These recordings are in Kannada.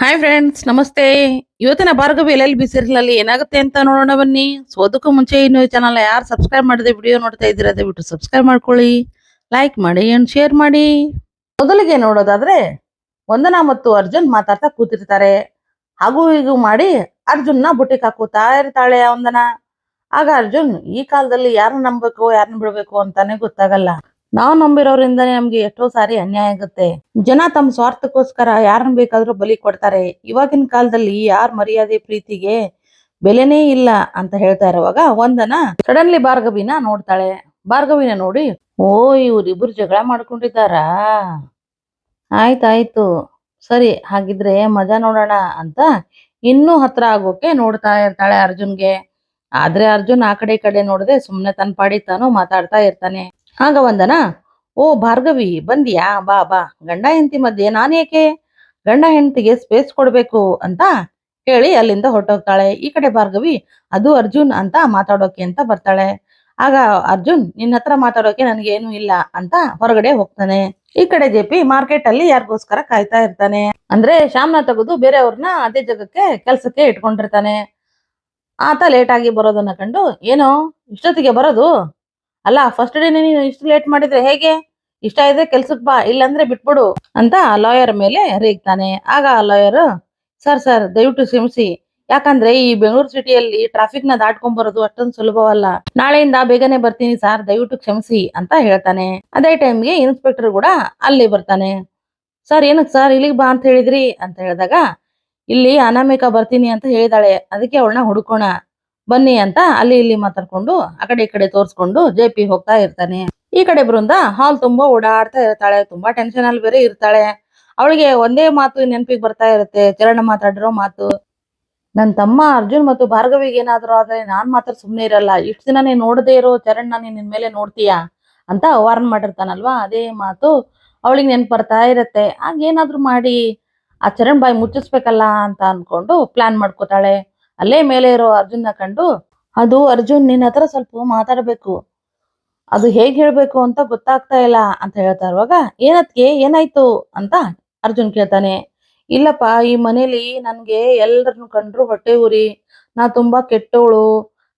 ಹಾಯ್ ಫ್ರೆಂಡ್ಸ್ ನಮಸ್ತೆ. ಇವತ್ತಿನ ಭಾರ್ಗವಿ ಎಲ್ಲೆಲ್ಲಿ ಬಿಸಿರಲಲ್ಲಿ ಏನಾಗುತ್ತೆ ಅಂತ ನೋಡೋಣ ಬನ್ನಿ. ಸೊ ಅದಕ್ಕೂ ಮುಂಚೆ ಇನ್ನು ಚಾನಲ್ ಯಾರು ಸಬ್ಸ್ಕ್ರೈಬ್ ಮಾಡದೆ ವಿಡಿಯೋ ನೋಡ್ತಾ ಇದ್ದೀರಾ, ದಯವಿಟ್ಟು ಸಬ್ಸ್ಕ್ರೈಬ್ ಮಾಡ್ಕೊಳ್ಳಿ ಲೈಕ್ ಮಾಡಿ ಅಂಡ್ ಶೇರ್ ಮಾಡಿ. ಮೊದಲಿಗೆ ನೋಡೋದಾದ್ರೆ, ವಂದನಾ ಮತ್ತು ಅರ್ಜುನ್ ಮಾತಾಡ್ತಾ ಕೂತಿರ್ತಾರೆ. ಹಾಗೂ ಹೀಗೂ ಮಾಡಿ ಅರ್ಜುನ್ನ ಬುಟ್ಟಿಗೆ ಹಾಕುತ್ತಾ ಇರ್ತಾಳೆ ವಂದನಾ. ಆಗ ಅರ್ಜುನ್, ಈ ಕಾಲದಲ್ಲಿ ಯಾರನ್ನ ನಂಬಬೇಕು, ಯಾರನ್ನ ಬಿಡಬೇಕು ಅಂತಾನೆ ಗೊತ್ತಾಗಲ್ಲ. ನಾವು ನಂಬಿರೋರಿಂದ ನಮ್ಗೆ ಎಷ್ಟೋ ಸಾರಿ ಅನ್ಯಾಯ ಆಗುತ್ತೆ. ಜನ ತಮ್ಮ ಸ್ವಾರ್ಥಕ್ಕೋಸ್ಕರ ಯಾರನ್ನ ಬೇಕಾದ್ರೂ ಬಲಿ ಕೊಡ್ತಾರೆ. ಇವಾಗಿನ ಕಾಲದಲ್ಲಿ ಯಾರ ಮರ್ಯಾದೆ ಪ್ರೀತಿಗೆ ಬೆಲೆನೇ ಇಲ್ಲ ಅಂತ ಹೇಳ್ತಾ ಇರುವಾಗ ಒಂದನ ಸಡನ್ಲಿ ಭಾರ್ಗವಿನ ನೋಡ್ತಾಳೆ. ಭಾರ್ಗವಿನ ನೋಡಿ ಓ ಇವ್ರಿಬ್ರು ಜಗಳ ಮಾಡ್ಕೊಂಡಿದ್ದಾರಾ? ಆಯ್ತಾಯ್ತು. ಸರಿ, ಹಾಗಿದ್ರೆ ಮಜಾ ನೋಡೋಣ ಅಂತ ಇನ್ನೂ ಹತ್ರ ಆಗೋಕೆ ನೋಡ್ತಾ ಇರ್ತಾಳೆ ಅರ್ಜುನ್ಗೆ. ಆದ್ರೆ ಅರ್ಜುನ್ ಆ ಕಡೆ ಈ ಕಡೆ ನೋಡದೆ ಸುಮ್ನೆ ತನ್ನ ಪಾಡಿ ತಾನು ಮಾತಾಡ್ತಾ ಇರ್ತಾನೆ. ಆಗ ವಂದನ ಓ ಭಾರ್ಗವಿ, ಬಂದಿಯಾ? ಬಾ ಬಾ, ಗಂಡ ಹೆಂಡತಿ ಮಧ್ಯೆ ನಾನೇಕೆ? ಗಂಡ ಹೆಂಡತಿಗೆ ಸ್ಪೇಸ್ ಕೊಡ್ಬೇಕು ಅಂತ ಹೇಳಿ ಅಲ್ಲಿಂದ ಹೊರಟೋಗ್ತಾಳೆ. ಈ ಕಡೆ ಭಾರ್ಗವಿ, ಅದು ಅರ್ಜುನ್ ಅಂತ ಮಾತಾಡೋಕೆ ಅಂತ ಬರ್ತಾಳೆ. ಆಗ ಅರ್ಜುನ್, ನಿನ್ನ ಹತ್ರ ಮಾತಾಡೋಕೆ ನನಗೇನು ಇಲ್ಲ ಅಂತ ಹೊರಗಡೆ ಹೋಗ್ತಾನೆ. ಈ ಕಡೆ ಜೆ ಪಿ ಮಾರ್ಕೆಟ್ ಅಲ್ಲಿ ಯಾರಿಗೋಸ್ಕರ ಕಾಯ್ತಾ ಇರ್ತಾನೆ. ಅಂದ್ರೆ ಶ್ಯಾಮ್ನ ತೆಗೆದು ಬೇರೆಯವ್ರನ್ನ ಅದೇ ಜಾಗಕ್ಕೆ ಕೆಲ್ಸಕ್ಕೆ ಇಟ್ಕೊಂಡಿರ್ತಾನೆ. ಆತ ಲೇಟ್ ಆಗಿ ಬರೋದನ್ನ ಕಂಡು, ಏನೋ, ಇಷ್ಟೊತ್ತಿಗೆ ಬರೋದು? ಅಲ್ಲ ಫಸ್ಟ್ ಡೇ ನೀನು ಇಷ್ಟು ಲೇಟ್ ಮಾಡಿದ್ರೆ ಹೇಗೆ? ಇಷ್ಟ ಇದ್ರೆ ಕೆಲ್ಸಕ್ಕೆ ಬಾ, ಇಲ್ಲಾಂದ್ರೆ ಬಿಟ್ಬಿಡು ಅಂತ ಲಾಯರ್ ಮೇಲೆ ರೇಗ್ತಾನೆ. ಆಗ ಲಾಯರ್ ಸರ್ ಸರ್, ದಯವಿಟ್ಟು ಕ್ಷಮಿಸಿ. ಯಾಕಂದ್ರೆ ಈ ಬೆಂಗಳೂರು ಸಿಟಿಯಲ್ಲಿ ಟ್ರಾಫಿಕ್ನ ದಾಟ್ಕೊಂಡ್ ಬರೋದು ಅಷ್ಟೊಂದು ಸುಲಭವಲ್ಲ. ನಾಳೆಯಿಂದ ಬೇಗನೆ ಬರ್ತೀನಿ ಸರ್, ದಯವಿಟ್ಟು ಕ್ಷಮಿಸಿ, ಅಂತ ಹೇಳ್ತಾನೆ. ಅದೇ ಟೈಮ್ಗೆ ಇನ್ಸ್ಪೆಕ್ಟರ್ ಕೂಡ ಅಲ್ಲಿ ಬರ್ತಾನೆ. ಸರ್, ಏನಕ್ಕೆ ಸರ್, ಇಲ್ಲಿಗೆ ಬಾ ಅಂತ ಹೇಳಿದ್ರಿ? ಅಂತ ಹೇಳಿದಾಗ, ಇಲ್ಲಿ ಅನಾಮಿಕ ಬರ್ತೀನಿ ಅಂತ ಹೇಳಿದಾಳೆ. ಅದಕ್ಕೆ ಅವಳನ್ನ ಹುಡುಕೋಣ. ಬನ್ನಿ ಅಂತ ಅಲ್ಲಿ ಇಲ್ಲಿ ಮಾತಾಡ್ಕೊಂಡು, ಆ ಕಡೆ ಈ ಕಡೆ ತೋರ್ಸ್ಕೊಂಡು ಜೆ ಪಿ ಹೋಗ್ತಾ ಇರ್ತಾನೆ. ಈ ಕಡೆ ಬೃಂದ ಹಾಲ್ ತುಂಬಾ ಓಡಾಡ್ತಾ ಇರ್ತಾಳೆ, ತುಂಬಾ ಟೆನ್ಷನ್ ಅಲ್ಲಿ ಬೇರೆ ಇರ್ತಾಳೆ. ಅವಳಿಗೆ ಒಂದೇ ಮಾತು ನೆನಪಿಗೆ ಬರ್ತಾ ಇರುತ್ತೆ ಚರಣ ಮಾತಾಡಿರೋ ಮಾತು. ನನ್ ತಮ್ಮ ಅರ್ಜುನ್ ಮತ್ತು ಭಾರ್ಗವಿಗೆ ಏನಾದ್ರು ಆದ್ರೆ ನಾನ್ ಮಾತ್ರ ಸುಮ್ನೆ ಇರಲ್ಲ, ಇಷ್ಟು ದಿನ ನೀನ್ ನೋಡದೇ ಇರೋ ಚರಣ್ ನೀನ್ ನಿನ್ ಮೇಲೆ ನೋಡ್ತೀಯಾ? ಅಂತ ವಾರ್ನ್ ಮಾಡಿರ್ತಾನಲ್ವಾ, ಅದೇ ಮಾತು ಅವಳಿಗೆ ನೆನ್ಪು ಬರ್ತಾ ಇರತ್ತೆ. ಏನಾದ್ರೂ ಮಾಡಿ, ಆ ಚರಣ್ ಬಾಯಿ ಮುಚ್ಚಿಸ್ಬೇಕಲ್ಲ ಅಂತ ಅನ್ಕೊಂಡು ಪ್ಲಾನ್ ಮಾಡ್ಕೋತಾಳೆ. ಅಲ್ಲೇ ಮೇಲೆ ಇರೋ ಅರ್ಜುನ್ನ ಕಂಡು, ಅದು ಅರ್ಜುನ್ ನಿನ್ನ ಹತ್ರ ಸ್ವಲ್ಪ ಮಾತಾಡಬೇಕು. ಅದು ಹೇಗ್ ಹೇಳ್ಬೇಕು ಅಂತ ಗೊತ್ತಾಗ್ತಾ ಇಲ್ಲ ಅಂತ ಹೇಳ್ತಾ ಇರುವಾಗ, ಏನತ್ಗೆ? ಏನಾಯ್ತು? ಅಂತ ಅರ್ಜುನ್ ಕೇಳ್ತಾನೆ. ಇಲ್ಲಪ್ಪ, ಈ ಮನೇಲಿ ನನ್ಗೆ ಎಲ್ರನ್ನು ಕಂಡ್ರು ಹೊಟ್ಟೆ ಉರಿ. ನಾ ತುಂಬಾ ಕೆಟ್ಟವಳು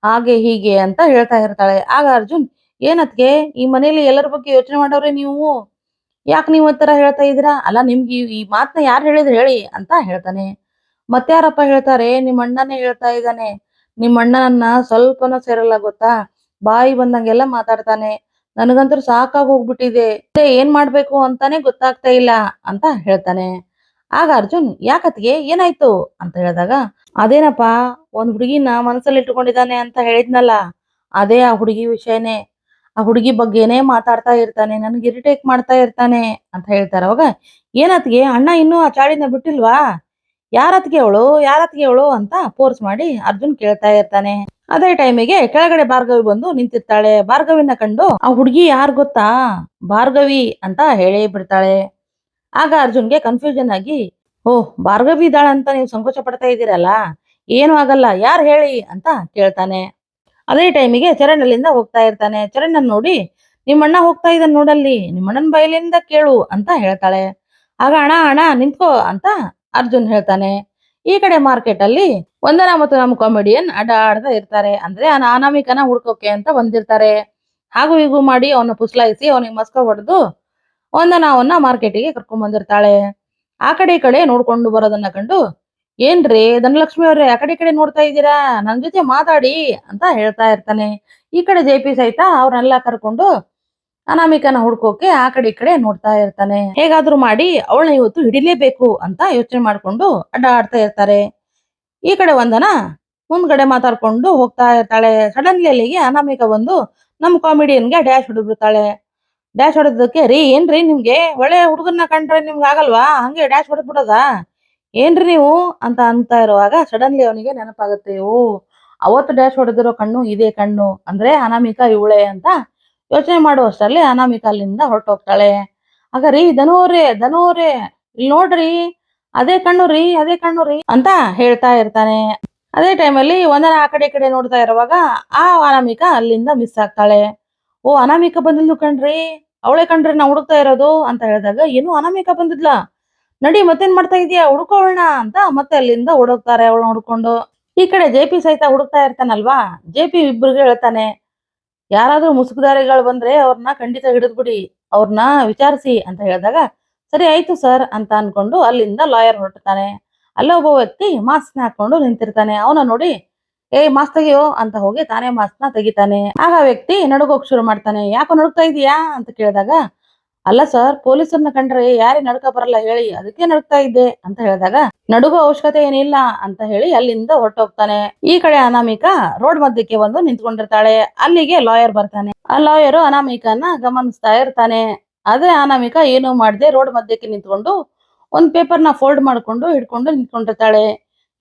ಹಾಗೆ ಹೀಗೆ ಅಂತ ಹೇಳ್ತಾ ಇರ್ತಾಳೆ. ಆಗ ಅರ್ಜುನ್, ಏನತ್ಗೆ? ಈ ಮನೇಲಿ ಎಲ್ಲರ ಬಗ್ಗೆ ಯೋಚನೆ ಮಾಡೋರೆ ನೀವು? ಯಾಕೆ ನೀವು ತರ ಹೇಳ್ತಾ ಇದ್ದೀರಾ? ಅಲ್ಲ, ನಿಮ್ಗೆ ಈ ಮಾತನ್ನ ಯಾರು ಹೇಳಿದ್ರು ಹೇಳಿ ಅಂತ ಹೇಳ್ತಾನೆ. ಮತ್ತಾರಪ್ಪ ಹೇಳ್ತಾರೆ? ನಿಮ್ಮ ಅಣ್ಣನೇ ಹೇಳ್ತಾ ಇದ್ದಾನೆ. ನಿಮ್ಮ ಅಣ್ಣನನ್ನ ಸ್ವಲ್ಪನ ಸೇರಲ್ಲ ಗೊತ್ತಾ? ಬಾಯಿ ಬಂದಂಗೆಲ್ಲ ಮಾತಾಡ್ತಾನೆ. ನನಗಂತೂ ಸಾಕಾಗಿ ಹೋಗ್ಬಿಟ್ಟಿದೆ ಏನ್ ಮಾಡ್ಬೇಕು ಅಂತಾನೆ ಗೊತ್ತಾಗ್ತಾ ಇಲ್ಲ ಅಂತ ಹೇಳ್ತಾನೆ. ಆಗ ಅರ್ಜುನ್ ಯಾಕತ್ಗೆ ಏನಾಯ್ತು? ಅಂತ ಹೇಳಿದಾಗ, ಅದೇನಪ್ಪ, ಒಂದ್ ಹುಡುಗಿನ ಮನಸ್ಸಲ್ಲಿ ಇಟ್ಕೊಂಡಿದ್ದಾನೆ ಅಂತ ಹೇಳಿದ್ನಲ್ಲ. ಅದೇ ಆ ಹುಡುಗಿ ವಿಷಯನೇ. ಆ ಹುಡುಗಿ ಬಗ್ಗೆನೇ ಮಾತಾಡ್ತಾ ಇರ್ತಾನೆ. ನನ್ಗೆ ಇರಿಟೇಟ್ ಮಾಡ್ತಾ ಇರ್ತಾನೆ. ಅಂತ ಹೇಳ್ತಾರೆ. ಅವಾಗ ಏನತ್ಗೆ ಅಣ್ಣ ಇನ್ನೂ ಆ ಚಾಡಿನ ಬಿಟ್ಟಿಲ್ವಾ? ಯಾರತ್ಗೆ ಅವಳು ಯಾರತ್ಗೆ ಅವಳು ಅಂತ ಫೋರ್ಸ್ ಮಾಡಿ ಅರ್ಜುನ್ ಕೇಳ್ತಾ ಇರ್ತಾನೆ. ಅದೇ ಟೈಮಿಗೆ ಕೆಳಗಡೆ ಭಾರ್ಗವಿ ಬಂದು ನಿಂತಿರ್ತಾಳೆ. ಭಾರ್ಗವಿನ ಕಂಡು ಆ ಹುಡುಗಿ ಯಾರು ಗೊತ್ತಾ? ಭಾರ್ಗವಿ ಅಂತ ಹೇಳಿ ಬಿಡ್ತಾಳೆ. ಆಗ ಅರ್ಜುನ್ಗೆ ಕನ್ಫ್ಯೂಷನ್ ಆಗಿ ಓಹ್ ಭಾರ್ಗವಿ ಇದಾಳ ಅಂತ ನೀವು ಸಂಕೋಚ ಪಡ್ತಾ ಇದ್ದೀರಲ್ಲ? ಏನು ಆಗಲ್ಲ, ಯಾರು ಹೇಳಿ? ಅಂತ ಕೇಳ್ತಾನೆ. ಅದೇ ಟೈಮಿಗೆ ಚರಣ್ ಅಲ್ಲಿಂದ ಹೋಗ್ತಾ ಇರ್ತಾನೆ. ಚರಣ್ ನೋಡಿ, ನಿಮ್ಮಣ್ಣ ಹೋಗ್ತಾ ಇದ್ದಾನೆ ನೋಡಲ್ಲಿ, ನಿಮ್ಮಣ್ಣನ ಬಯಲಿಂದ ಕೇಳು ಅಂತ ಹೇಳ್ತಾಳೆ. ಆಗ, ಅಣ್ಣ ಅಣ್ಣ, ನಿಂತ್ಕೋ ಅಂತ ಅರ್ಜುನ್ ಹೇಳ್ತಾನೆ, ಈ ಕಡೆ ಮಾರ್ಕೆಟ್ ಅಲ್ಲಿ ವಂದನಾ ಮತ್ತು ನಮ್ಮ ಕಾಮಿಡಿಯನ್ ಅಡ್ಡಾಡ್ತಾ ಇರ್ತಾರೆ. ಅಂದ್ರೆ ಆ ಅನಾಮಿಕನ ಹುಡ್ಕೋಕೆ ಅಂತ ಬಂದಿರ್ತಾರೆ. ಹಾಗೂ ಹೀಗೂ ಮಾಡಿ ಅವನ ಪುಸ್ಲಾಯಿಸಿ ಅವನಿಗೆ ಮಸ್ಕ ಹೊಡೆದು ವಂದನಾವನ್ನ ಮಾರ್ಕೆಟಿಗೆ ಕರ್ಕೊಂಡ್ ಬಂದಿರ್ತಾಳೆ. ಆ ಕಡೆ ಈ ಕಡೆ ನೋಡ್ಕೊಂಡು ಬರೋದನ್ನ ಕಂಡು, ಏನ್ರಿ ಧನಲಕ್ಷ್ಮಿ ಅವ್ರೆ, ಆ ಕಡೆ ಈ ಕಡೆ ನೋಡ್ತಾ ಇದ್ದೀರಾ? ನನ್ ಜೊತೆ ಮಾತಾಡಿ ಅಂತ ಹೇಳ್ತಾ ಇರ್ತಾನೆ. ಈ ಕಡೆ ಜೆ ಪಿ ಸಹಿತ ಅವ್ರನ್ನೆಲ್ಲ ಕರ್ಕೊಂಡು ಅನಾಮಿಕನ ಹುಡ್ಕೋಕೆ ಆ ಕಡೆ ಈ ಕಡೆ ನೋಡ್ತಾ ಇರ್ತಾನೆ. ಹೇಗಾದ್ರೂ ಮಾಡಿ ಅವಳನ್ನ ಇವತ್ತು ಹಿಡಿಲೇಬೇಕು ಅಂತ ಯೋಚನೆ ಮಾಡ್ಕೊಂಡು ಅಡ್ಡಾಡ್ತಾ ಇರ್ತಾರೆ. ಈ ಕಡೆ ಒಂದನ ಮುಂದ್ಗಡೆ ಮಾತಾಡ್ಕೊಂಡು ಹೋಗ್ತಾ ಇರ್ತಾಳೆ. ಸಡನ್ಲಿ ಅಲ್ಲಿಗೆ ಅನಾಮಿಕ ಬಂದು ನಮ್ಮ ಕಾಮಿಡಿಯನ್ಗೆ ಡ್ಯಾಶ್ ಹೊಡೆದ್ಬಿಡ್ತಾಳೆ. ಡ್ಯಾಶ್ ಹೊಡೆದಕ್ಕೆ, ರೀ, ಏನ್ರಿ ನಿಮ್ಗೆ? ಒಳ್ಳೆ ಹುಡುಗನ್ನ ಕಂಡ್ರೆ ನಿಮ್ಗೆ ಆಗಲ್ವಾ? ಹಂಗೆ ಡ್ಯಾಶ್ ಹೊಡೆದ್ಬಿಡೋದಾ? ಏನ್ರಿ ನೀವು? ಅಂತ ಅಂತ ಇರುವಾಗ ಸಡನ್ಲಿ ಅವನಿಗೆ ನೆನಪಾಗುತ್ತೆ, ಓ, ಅವತ್ತು ಡ್ಯಾಶ್ ಹೊಡೆದಿರೋ ಕಣ್ಣು ಇದೇ ಕಣ್ಣು. ಅಂದ್ರೆ ಅನಾಮಿಕ ಇವಳೆ ಅಂತ ಯೋಚನೆ ಮಾಡುವಷ್ಟರಲ್ಲಿ ಅನಾಮಿಕಾಲಿಂದ ಹೊರಟೋಗ್ತಾಳೆ. ಆಗ ರೀ, ಧನೋರೇ ಧನೋರೇ, ಇಲ್ಲಿ ನೋಡ್ರಿ, ಅದೇ ಕಣ್ಣು ರೀ, ಅದೇ ಕಣ್ಣು ರೀ ಅಂತ ಹೇಳ್ತಾ ಇರ್ತಾನೆ. ಅದೇ ಟೈಮಲ್ಲಿ ಒಂದನ ಆ ಕಡೆ ಕಡೆ ನೋಡ್ತಾ ಇರುವಾಗ ಆ ಅನಾಮಿಕ ಅಲ್ಲಿಂದ ಮಿಸ್ ಆಗ್ತಾಳೆ. ಓ, ಅನಾಮಿಕ ಬಂದಿದ್ಲು ಕಣ್ರಿ, ಅವಳೆ ಕಣ್ರಿ, ನಾ ಹುಡುಕ್ತಾ ಇರೋದು ಅಂತ ಹೇಳಿದಾಗ, ಏನು ಅನಾಮಿಕ ಬಂದಿದ್ಲ. ನಡಿ, ಮತ್ತೇನ್ ಮಾಡ್ತಾ ಇದೀಯಾ ಹುಡುಕೋಳ್ಣ ಅಂತ ಮತ್ತೆ ಅಲ್ಲಿಂದ ಹುಡುಕ್ತಾರೆ ಅವಳನ್ನ ಹುಡ್ಕೊಂಡು. ಈ ಕಡೆ ಜೆ ಪಿ ಸಹಿತ ಹುಡುಕ್ತಾ ಇರ್ತಾನಲ್ವಾ, ಜೆ ಪಿ ಇಬ್ರಿಗೆ ಹೇಳ್ತಾನೆ. ಯಾರಾದ್ರೂ ಮುಸುಕುದಾರಿಗಳು ಬಂದ್ರೆ ಅವ್ರನ್ನ ಖಂಡಿತ ಹಿಡಿದ್ಬಿಡಿ ಅವ್ರನ್ನ ವಿಚಾರಿಸಿ ಅಂತ ಹೇಳಿದಾಗ, ಸರಿ ಆಯ್ತು ಸರ್ ಅಂತ ಅನ್ಕೊಂಡು ಅಲ್ಲಿಂದ ಲಾಯರ್ ಹೊರಡ್ತಾನೆ ಅಲ್ಲೇ ಒಬ್ಬ ವ್ಯಕ್ತಿ ಮಾಸ್ಕ್ ಹಾಕೊಂಡು ನಿಂತಿರ್ತಾನೆ. ಅವನ ನೋಡಿ, ಏಯ್, ಮಾಸ್ಕ್ ತೆಗಿಯೋ ಅಂತ ಹೋಗಿ ತಾನೇ ಮಾಸ್ಕ್ನ ತೆಗಿತಾನೆ. ಆಗ ವ್ಯಕ್ತಿ ನಡುಗೋಕ್ ಶುರು ಮಾಡ್ತಾನೆ. ಯಾಕೋ ನಡುಗ್ತಾ ಇದೀಯಾ? ಅಂತ ಕೇಳಿದಾಗ ಅಲ್ಲ ಸರ್ ಪೊಲೀಸರನ್ನ ಕಂಡ್ರೆ ಯಾರೇ ನಡ್ಕ ಬರಲ್ಲ ಹೇಳಿ, ಅದಕ್ಕೆ ನಡುಗ್ತಾ ಇದ್ದೆ ಅಂತ ಹೇಳಿದಾಗ, ನಡುಗೋ ಅವಶ್ಯಕತೆ ಏನಿಲ್ಲ ಅಂತ ಹೇಳಿ ಅಲ್ಲಿಂದ ಹೊರಟೋಗ್ತಾನೆ. ಈ ಕಡೆ ಅನಾಮಿಕಾ ರೋಡ್ ಮಧ್ಯಕ್ಕೆ ಬಂದು ನಿಂತ್ಕೊಂಡಿರ್ತಾಳೆ. ಅಲ್ಲಿಗೆ ಲಾಯರ್ ಬರ್ತಾನೆ. ಆ ಲಾಯರ್ ಅನಾಮಿಕಾನ ಗಮನಿಸ್ತಾ ಇರ್ತಾನೆ. ಆದ್ರೆ ಅನಾಮಿಕಾ ಏನು ಮಾಡದೆ ರೋಡ್ ಮಧ್ಯಕ್ಕೆ ನಿಂತ್ಕೊಂಡು ಒಂದ್ ಪೇಪರ್ನ ಫೋಲ್ಡ್ ಮಾಡ್ಕೊಂಡು ಹಿಡ್ಕೊಂಡು ನಿಂತ್ಕೊಂಡಿರ್ತಾಳೆ.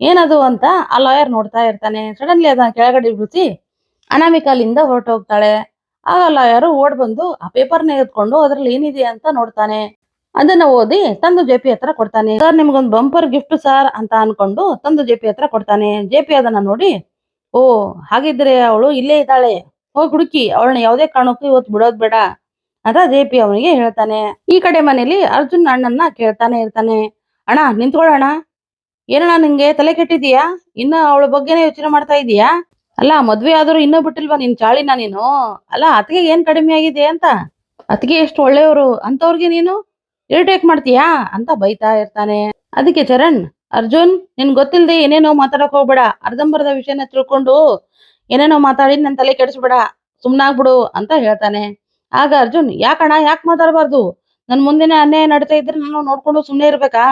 ಏನದು ಅಂತ ಆ ಲಾಯರ್ ನೋಡ್ತಾ ಇರ್ತಾನೆ. ಸಡನ್ಲಿ ಅದನ್ನ ಕೆಳಗಡೆ ಬಿಡಿಸಿ ಅನಾಮಿಕಾ ಅಲ್ಲಿಂದ ಹೊರಟೋಗ್ತಾಳೆ. ಆಗ ಲಾಯರು ಓಡ್ ಬಂದು, ಆ ಪೇಪರ್ನ ಎತ್ಕೊಂಡು ಅದ್ರಲ್ಲಿ ಏನಿದೆ ಅಂತ ನೋಡ್ತಾನೆ. ಅದನ್ನ ಓದಿ ತಂದು ಜೆ ಪಿ ಹತ್ರ ಕೊಡ್ತಾನೆ. ಸರ್, ನಿಮ್ಗೊಂದು ಬಂಪರ್ ಗಿಫ್ಟ್ ಸರ್ ಅಂತ ಅನ್ಕೊಂಡು ತಂದು ಜೆ ಪಿ ಹತ್ರ ಕೊಡ್ತಾನೆ. ಜೆ ಪಿ ಅದನ್ನ ನೋಡಿ, ಓ, ಹಾಗಿದ್ರೆ ಅವಳು ಇಲ್ಲೇ ಇದ್ದಾಳೆ. ಹೋಗಿ ಹುಡುಕಿ, ಅವಳನ್ನ ಯಾವುದೇ ಕಾರಣಕ್ಕೂ ಇವತ್ತು ಬಿಡೋದ್ ಬೇಡ. ಅಂತ ಜೆ ಪಿ ಅವನಿಗೆ ಹೇಳ್ತಾನೆ. ಈ ಕಡೆ ಮನೇಲಿ ಅರ್ಜುನ್ ಅಣ್ಣನ್ನ ಕೇಳ್ತಾನೆ ಇರ್ತಾನೆ. ಅಣ್ಣ, ನಿಂತ್ಕೊಳ್ಳೋಣ. ಏನಣ್ಣ ನಿಂಗೆ? ತಲೆ ಕೆಟ್ಟಿದ್ಯಾ ಇನ್ನ ಅವಳ ಬಗ್ಗೆನೇ ಯೋಚನೆ ಮಾಡ್ತಾ ಇದೀಯಾ? ಅಲ್ಲ, ಮದ್ವೆ ಆದ್ರೂ ಇನ್ನೂ ಬಿಟ್ಟಿಲ್ವಾ ನಿನ್ ಚಾಳಿನ ನೀನು? ಅಲ್ಲ ಅತ್ಗೆ ಏನ್ ಕಡಿಮೆ ಆಗಿದೆ ಅಂತ? ಅತ್ಗೆ ಎಷ್ಟು ಒಳ್ಳೆಯವರು ಅಂತವ್ರಿಗೆ ನೀನು? ಇರಿಟೇಟ್ ಮಾಡ್ತೀಯಾ ಅಂತ ಬೈತಾ ಇರ್ತಾನೆ. ಅದಕ್ಕೆ ಚರಣ್, ಅರ್ಜುನ್ ನಿನ್ ಗೊತ್ತಿಲ್ಲದೆ ಏನೇನೋ ಮಾತಾಡಕ್ ಹೋಗ್ಬೇಡ. ಅರ್ಧಂಬರ್ಧ ವಿಷಯನ ತಿಳ್ಕೊಂಡು ಏನೇನೋ ಮಾತಾಡಿ ನನ್ ತಲೆ ಕೆಡಿಸ್ಬೇಡ. ಸುಮ್ನಾಗ್ಬಿಡು ಅಂತ ಹೇಳ್ತಾನೆ. ಆಗ ಅರ್ಜುನ್, ಯಾಕಣ್ಣ ಯಾಕೆ ಮಾತಾಡಬಾರ್ದು? ನನ್ ಮುಂದಿನ ಅನ್ಯಾಯ ನಡೀತಾ ಇದ್ರೆ ನಾನು ನೋಡ್ಕೊಂಡು ಸುಮ್ನೆ ಇರ್ಬೇಕಾ?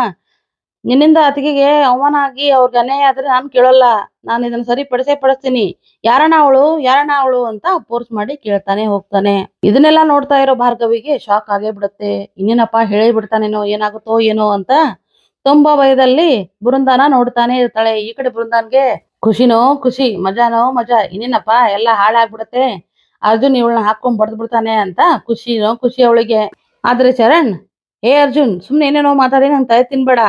ನಿನ್ನಿಂದ ಅತಿಗೆಗೆ ಅವಮಾನ ಆಗಿ ಅವ್ರಿಗೆ ಅನ್ಯಾಯ ಆದ್ರೆ ನಾನು ಕೇಳಲ್ಲ. ನಾನು ಇದನ್ನ ಸರಿ ಪಡಿಸೇ ಪಡಿಸ್ತೀನಿ. ಯಾರಣ ಅವಳು? ಯಾರಣ ಅವಳು ಅಂತ ಫೋರ್ಸ್ ಮಾಡಿ ಕೇಳ್ತಾನೆ ಹೋಗ್ತಾನೆ. ಇದನ್ನೆಲ್ಲ ನೋಡ್ತಾ ಇರೋ ಭಾರ್ಗವಿಗೆ ಶಾಕ್ ಆಗೇ ಬಿಡುತ್ತೆ. ಇನ್ನೇನಪ್ಪ ಹೇಳೇ ಬಿಡ್ತಾನೇನೋ, ಏನಾಗುತ್ತೋ ಏನೋ ಅಂತ ತುಂಬಾ ಭಯದಲ್ಲಿ ಬೃಂದಾನ ನೋಡ್ತಾನೆ ಇರ್ತಾಳೆ. ಈ ಕಡೆ ಬೃಂದಾನ್ಗೆ ಖುಷಿನೋ, ಖುಷಿ, ಮಜಾನೋ, ಮಜಾ, ಇನ್ನೇನಪ್ಪ ಎಲ್ಲ ಹಾಳಾಗ್ಬಿಡತ್ತೆ. ಅರ್ಜುನ್ ಇವಳನ್ನ ಹಾಕೊಂಡ್ ಬಡ್ದ್ ಬಿಡ್ತಾನೆ ಅಂತ ಖುಷಿನೋ, ಖುಷಿ ಅವಳಿಗೆ. ಆದ್ರೆ ಚರಣ್ ಏ ಅರ್ಜುನ್, ಸುಮ್ನೆ ಏನೇನೋ ಮಾತಾಡಿ ನಂಗೆ ತಲೆ ತಿನ್ಬೇಡ.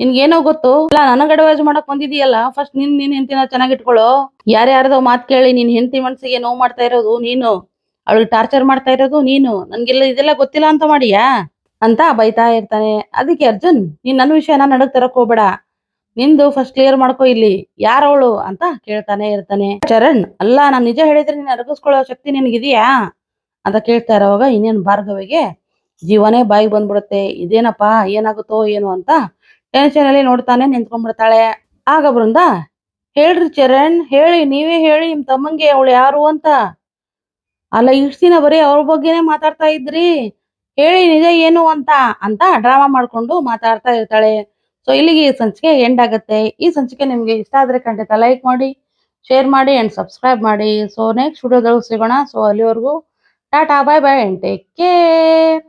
ನಿನ್ಗೇನೋ ಗೊತ್ತು? ಅಲ್ಲ ನನಗ್ ಅಡ್ವೈಸ್ ಮಾಡಕ್ ಬಂದಿದೀಯಲ್ಲ ಫಸ್ಟ್ ನಿನ್ ನಿನ್ ಹೆಂಡತಿನ ಚೆನ್ನಾಗಿ ಇಟ್ಕೊಳ್ಳೋ. ಯಾರ್ಯಾರ್ದೋ ಮಾತ್ ಕೇಳಿ ನಿನ್ ಹೆಂಡತಿ ಮನ್ಸಿಗೆ ನೋವು ಮಾಡ್ತಾ ಇರೋದು ನೀನು. ಅವಳಿಗೆ ಟಾರ್ಚರ್ ಮಾಡ್ತಾ ಇರೋದು ನೀನು. ನನ್ಗೆಲ್ಲ ಇದೆಲ್ಲ ಗೊತ್ತಿಲ್ಲ ಅಂತ ಮಾಡಿಯಾ? ಅಂತ ಬೈತಾ ಇರ್ತಾನೆ. ಅದಕ್ಕೆ ಅರ್ಜುನ್, ನೀನ್ ನನ್ನ ವಿಷಯನ ನಡಕ್ ತರಕ್ ಹೋಗ್ಬೇಡ. ನಿಂದು ಫಸ್ಟ್ ಕ್ಲಿಯರ್ ಮಾಡ್ಕೋ ಇಲ್ಲಿ. ಯಾರವಳು ಅಂತ ಕೇಳ್ತಾನೆ ಇರ್ತಾನೆ. ಚರಣ್, ಅಲ್ಲ, ನಾನ್ ನಿಜ ಹೇಳಿದ್ರೆ ನೀನ್ ಅರಗಿಸ್ಕೊಳ್ಳೋ ಶಕ್ತಿ ನಿನ್ಗಿದೆಯಾ? ಅಂತ ಕೇಳ್ತಾ ಇರೋವಾಗ ಇನ್ನೇನ್ ಭಾರ್ಗವಿಗೆ, ಜೀವನೇ ಬಾಯಿಗೆ ಬಂದ್ಬಿಡುತ್ತೆ. ಇದೇನಪ್ಪ, ಏನಾಗುತ್ತೋ, ಏನು ಅಂತ ಟೆನ್ಷನ್ ಅಲ್ಲಿ ನೋಡ್ತಾನೆ, ನಿಂತ್ಕೊಂಡ್ಬಿಡ್ತಾಳೆ. ಆಗ ಬೃಂದ ಹೇಳ್ರಿ ಚರಣ್, ಹೇಳಿ, ನೀವೇ ಹೇಳಿ, ನಿಮ್ ತಮ್ಮಂಗೆ ಅವಳು ಯಾರು ಅಂತ. ಅಲ್ಲ, ಇಷ್ಟು ದಿನ ಬರೀ ಅವ್ರ ಬಗ್ಗೆನೇ ಮಾತಾಡ್ತಾ ಇದ್ರಿ. ಹೇಳಿ, ನಿಜ ಏನು ಅಂತ ಅಂತ ಡ್ರಾಮಾ ಮಾಡ್ಕೊಂಡು ಮಾತಾಡ್ತಾ ಇರ್ತಾಳೆ. ಸೊ ಇಲ್ಲಿಗೆ ಈ ಸಂಚಿಕೆ ಎಂಡ್ ಆಗುತ್ತೆ. ಈ ಸಂಚಿಕೆ ನಿಮ್ಗೆ ಇಷ್ಟ ಆದ್ರೆ ಖಂಡಿತ ಲೈಕ್ ಮಾಡಿ ಶೇರ್ ಮಾಡಿ ಅಂಡ್ ಸಬ್ಸ್ಕ್ರೈಬ್ ಮಾಡಿ. ಸೊ ನೆಕ್ಸ್ಟ್ ವಿಡಿಯೋದಲ್ಲಿ ಸಿಗೋಣ. ಸೊ ಅಲ್ಲಿವರೆಗೂ Tata bye bye and take care